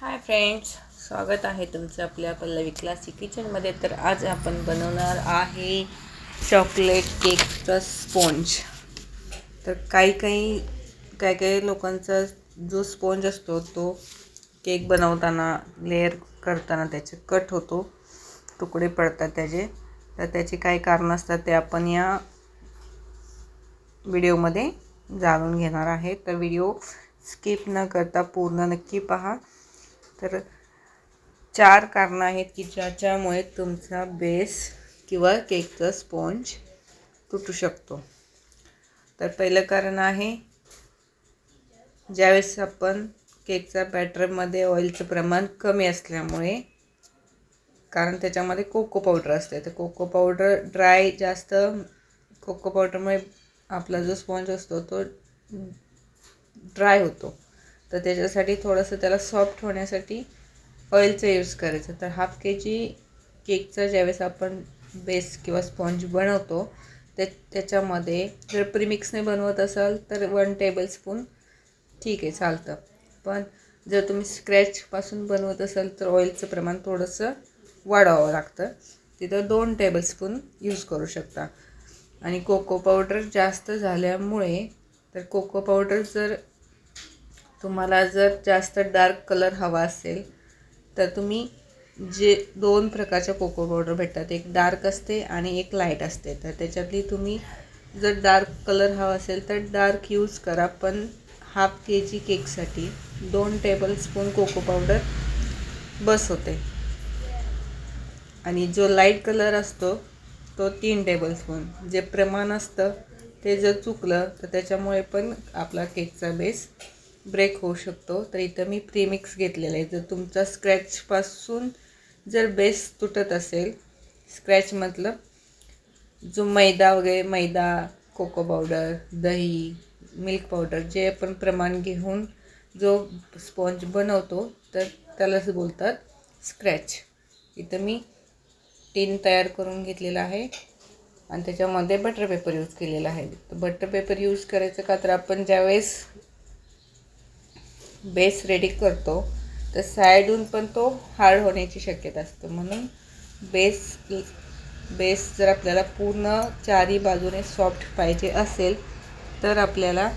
Hi friends स्वागत आहे तुमचं आपल्या पल्लवी क्लासिक किचनमध्ये तर आज आपण बनवणार आहे चॉकलेट केकचा स्पोंज तर काही काही काही काही लोकांचा जो स्पोंज असतो तो केक बनवताना लेअर करताना त्याचे कट होतो तुकडे पडतात त्याचे. तर त्याचे काही कारणं असतात ते आपण या व्हिडिओमध्ये जाणून घेणार आहे. तर व्हिडिओ स्किप न करता पूर्ण नक्की पहा. तर चार कारणं आहेत की ज्याच्यामुळे तुमचा बेस किंवा केकचा स्पॉन्ज तुटू शकतो. तर पहिलं कारण आहे ज्यावेळेस आपण केकचा बॅटरमध्ये ऑइलचं प्रमाण कमी असल्यामुळे कारण त्याच्यामध्ये कोको पावडर असते तर कोको पावडर ड्राय जास्त कोको पावडरमुळे आपला जो स्पॉन्ज असतो तो ड्राय होतो. तर त्याच्यासाठी थोडंसं त्याला सॉफ्ट होण्यासाठी ऑइलचा यूज करायचं. तर हाफ के जी केकचा ज्यावेळेस आपण बेस किंवा स्पॉन्ज बनवतो त्या त्याच्यामध्ये जर प्रीमिक्सने बनवत असाल तर वन टेबलस्पून ठीक आहे चालतं. पण जर तुम्ही स्क्रॅचपासून बनवत असाल तर ऑइलचं प्रमाण थोडंसं वाढवावं लागतं. तिथं दोन टेबलस्पून यूज करू शकता. आणि कोको पावडर जास्त झाल्यामुळे तर कोको पावडर जर तुम्हाला जर जास्त डार्क कलर हवा असेल तर तुम्ही जे दोन प्रकारच्या कोको पावडर भेटतात एक डार्क असते आणि एक लाइट असते. तर त्याच्यातली तुम्ही जर डार्क कलर हवा असेल तर डार्क यूज करा. पण हाफ के जी केकसाठी दोन टेबलस्पून कोको पावडर बस होते. आणि जो लाइट कलर असतो तो तीन टेबलस्पून. जे प्रमाण असतं ते जर चुकलं तर त्याच्यामुळे पण आपला केकचा बेस ब्रेक होऊ शकतो. तर इथं मी प्रीमिक्स घेतलेलं आहे. जर तुमचा स्क्रॅचपासून जर बेस तुटत असेल स्क्रॅच मतलब जो मैदा वगैरे मैदा कोको पावडर दही मिल्क पावडर जे आपण प्रमाण घेऊन जो स्पॉन्ज बनवतो तर त्यालाच बोलतात स्क्रॅच इथं मी टीन तयार करून घेतलेला आहे. आणि त्याच्यामध्ये बटर पेपर यूज केलेला आहे. तर बटर पेपर यूज करायचं का? तर आपण ज्यावेळेस बेस रेडी करतो तर साईडून पण तो हार्ड होण्याची शक्यता असते. म्हणून बेस बेस जर आपल्याला पूर्ण चारी बाजूने सॉफ्ट पाहिजे असेल तर आपल्याला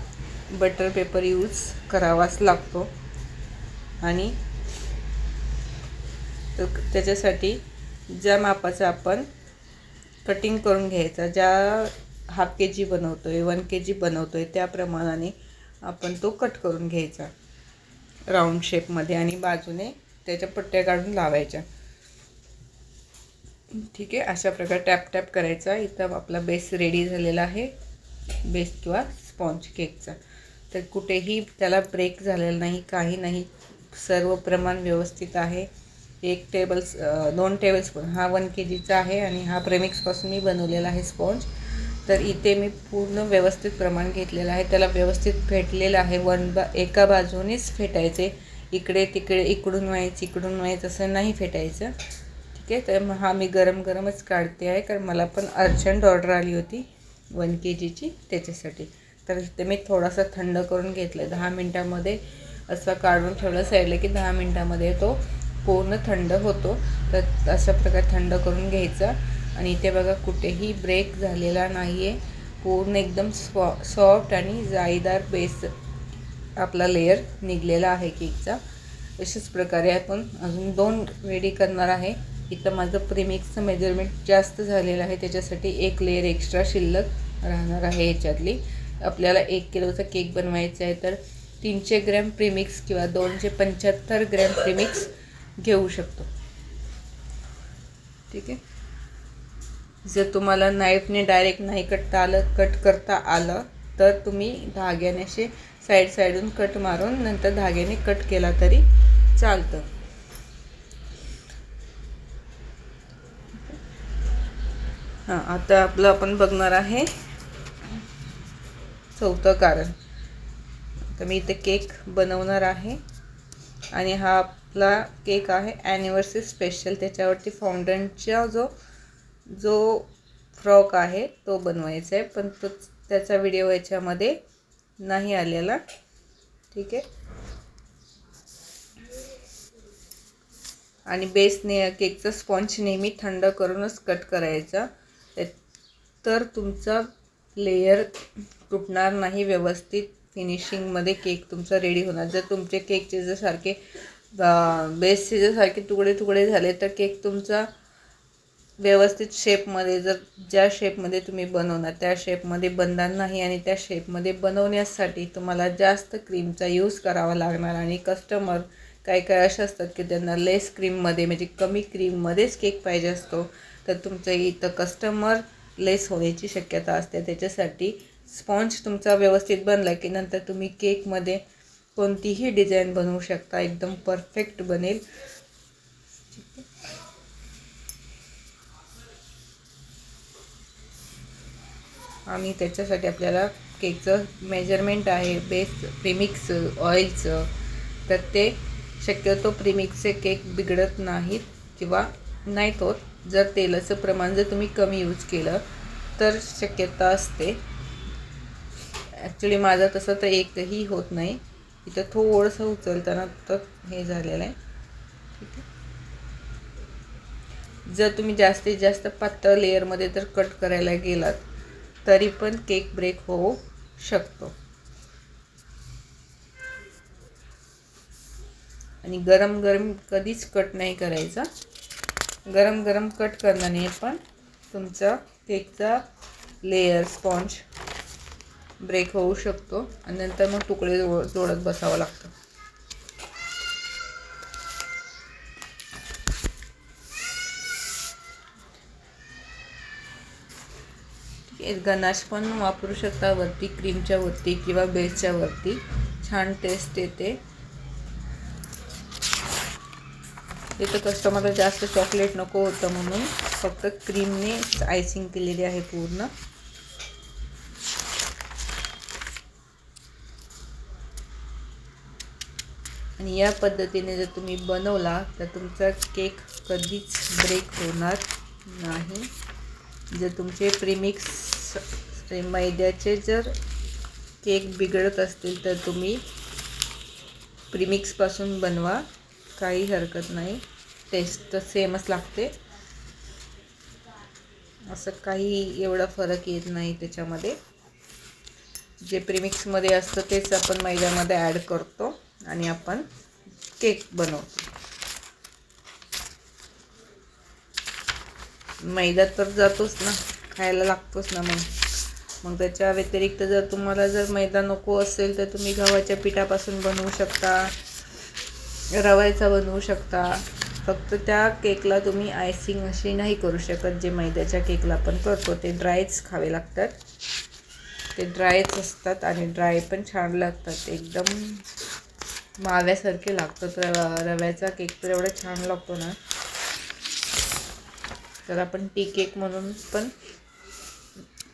बटर पेपर यूज करावाच लागतो. आणि त्याच्यासाठी ज्या मापाचं आपण कटिंग करून घ्यायचा ज्या हाफ के जी बनवतो आहे वन के जी बनवतो आहे त्याप्रमाणाने आपण तो कट करून घ्यायचा. राऊंड शेपमध्ये आणि बाजूने त्याच्या पट्ट्या काढून लावायच्या. ठीक आहे अशा प्रकारे टॅप टॅप करायचा. इथं आपला बेस रेडी झालेला आहे. बेस किंवा स्पॉन्ज केकचा तर कुठेही त्याला ब्रेक झालेला नाही काही नाही. सर्व प्रमाण व्यवस्थित आहे. एक टेबल्स दोन टेबलस्पून हा वन के जीचा आहे आणि हा प्रेमिक्सपासून मी बनवलेला आहे स्पॉन्ज तर इथे मी पूर्ण व्यवस्थित प्रमाण घेतलेलं आहे. त्याला व्यवस्थित फेटलेलं आहे. वन बा एका बाजूनेच फेटायचे. इकडे तिकडे इकडून व्हायचं इकडून व्हायचं असं नाही फेटायचं. ठीक आहे? तर मग हा मी गरम गरमच काढते आहे. कारण मला पण अर्जंट ऑर्डर आली होती वन के जीची त्याच्यासाठी. तर ते मी थोडासा थंड करून घेतलं दहा मिनटामध्ये असं काढून ठेवलं साईडला की दहा मिनटामध्ये तो पूर्ण थंड होतो. तर अशा प्रकारे थंड करून घ्यायचा. आणि इथे बघा कुठेही ब्रेक झालेला नाही आहे पूर्ण एकदम स्पॉ सॉफ्ट आणि जाळीदार बेस आपला लेअर निघलेला आहे केकचा अशाच प्रकारे आपण अजून दोन रेडी करणार आहे. इथं माझं प्रीमिक्सचं मेजरमेंट जास्त झालेलं आहे. त्याच्यासाठी एक लेअर एक्स्ट्रा शिल्लक राहणार आहे याच्यातली. आपल्याला एक किलोचा केक बनवायचा आहे तर तीनशे ग्रॅम प्रीमिक्स किंवा दोनशे पंच्याहत्तर ग्रॅम प्रीमिक्स घेऊ शकतो. ठीक आहे? जर तुम्हाला नाईफने डायरेक्ट नाही कटता आलं कट करता आलं तर तुम्ही धाग्याने असे साईड साईडून कट मारून नंतर धाग्याने कट केला तरी चालतं. हां आता आपलं आपण बघणार आहे चौथं कारण. तर मी इथे केक बनवणार आहे आणि हा आपला केक आहे ॲनिव्हर्सरी स्पेशल त्याच्यावरती फाउंडनचा जो जो फ्रॉक आहे तो बनवायचा आहे पण तो त्याचा व्हिडिओ याच्यामध्ये नाही आलेला. ठीक आहे? आणि बेस ने केकचा स्पॉन्ज नेहमी थंड करूनच कट करायचा. तर तुमचा लेयर तुटणार नाही व्यवस्थित. फिनिशिंगमध्ये केक तुमचा रेडी होणार. जर तुमचे केकचे जर सारखे बेसचे जर सारखे तुकडे तुकडे झाले तर केक तुमचा व्यवस्थित शेपमध्ये जर ज्या शेपमध्ये तुम्ही बनवणार त्या शेपमध्ये बनणार नाही आणि त्या शेपमध्ये बनवण्यासाठी तुम्हाला जास्त क्रीमचा यूज करावा लागणार आणि कस्टमर काही काय असे असतात की त्यांना लेस क्रीममध्ये म्हणजे कमी क्रीममध्येच केक पाहिजे असतो. तर तुमचं इथं कस्टमर लेस होण्याची शक्यता असते. त्याच्यासाठी स्पॉन्ज तुमचा व्यवस्थित बनला की नंतर तुम्ही केकमध्ये कोणतीही डिझाईन बनवू शकता. एकदम परफेक्ट बनेल. आणि त्याच्यासाठी आपल्याला केकचं मेजरमेंट आहे बेस प्रिमिक्स ऑइलचं तर ते शक्यतो प्रिमिक्सचे केक बिघडत नाहीत किंवा नाहीत होत. जर तेलाचं प्रमाण जर तुम्ही कमी यूज केलं तर शक्यता असते. ॲक्च्युली माझं तसं तर एकही होत नाही. इथं थोडंसं उचलताना तर हे झालेलं आहे. ठीक आहे. जर तुम्ही जास्तीत जास्त पातळ लेअरमध्ये जर कट करायला गेलात तरी पण केक ब्रेक होऊ शकतो. आणि गरम गरम कधीच कट नाही करायचा. गरम गरम कट करण्याने पण तुमचा केकचा लेयर स्पॉन्ज ब्रेक होऊ शकतो. आणि नंतर मग तुकडे जोड जोडत बसावं लागतं. गनाश पण वापरू शकता वरती क्रीमच्या वरती किंवा बेसच्या वरती. छान टेस्ट येते. इथं कस्टमरला जास्त चॉकलेट नको होतं म्हणून फक्त क्रीमने आयसिंग केलेली आहे पूर्ण. आणि या पद्धतीने जर तुम्ही बनवला तर तुमचा केक कधीच ब्रेक होणार नाही. जर तुमचे प्रीमिक्स मैद्याचे जर केक बिघडत असतील तर तुम्ही प्रीमिक्सपासून बनवा. काही हरकत नाही. टेस्ट तर सेमच लागते. असं काही एवढा फरक येत नाही त्याच्यामध्ये. जे प्रिमिक्समध्ये असतं तेच आपण मैद्यामध्ये ॲड करतो आणि आपण केक बनवतो. मैदा तर जातोच ना खायला लागतोच ना मग. मग त्याच्या व्यतिरिक्त जर तुम्हाला जर मैदा नको असेल तर तुम्ही गव्हाच्या पिठापासून बनवू शकता रव्याचा बनवू शकता. फक्त त्या केकला तुम्ही आयसिंग अशी नाही करू शकत जे मैद्याच्या केकला आपण करतो. ते ड्रायच खावे लागतात. ते ड्रायच असतात आणि ड्राय पण छान लागतात. एकदम माव्यासारखे लागतात रवा रव्याचा केक तर एवढा छान लागतो ना. तर आपण टी केक म्हणून पण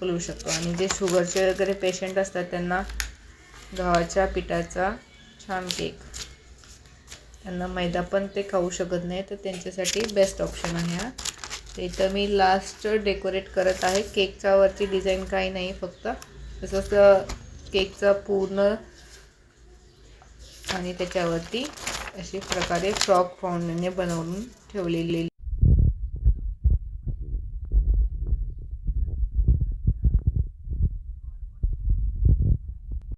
बोलवू शकतो. आणि जे शुगरचे वगैरे पेशंट असतात त्यांना गव्हाच्या पिठाचा छान केक त्यांना मैदा पण ते खाऊ शकत नाही तर त्यांच्यासाठी बेस्ट ऑप्शन आहे हा. ते इथं मी लास्ट डेकोरेट करत आहे. केकच्या वरती डिझाईन काही नाही फक्त तसंच केकचा पूर्ण आणि त्याच्यावरती अशी प्रकारे फ्रॉक फाउंडने बनवून ठेवलेली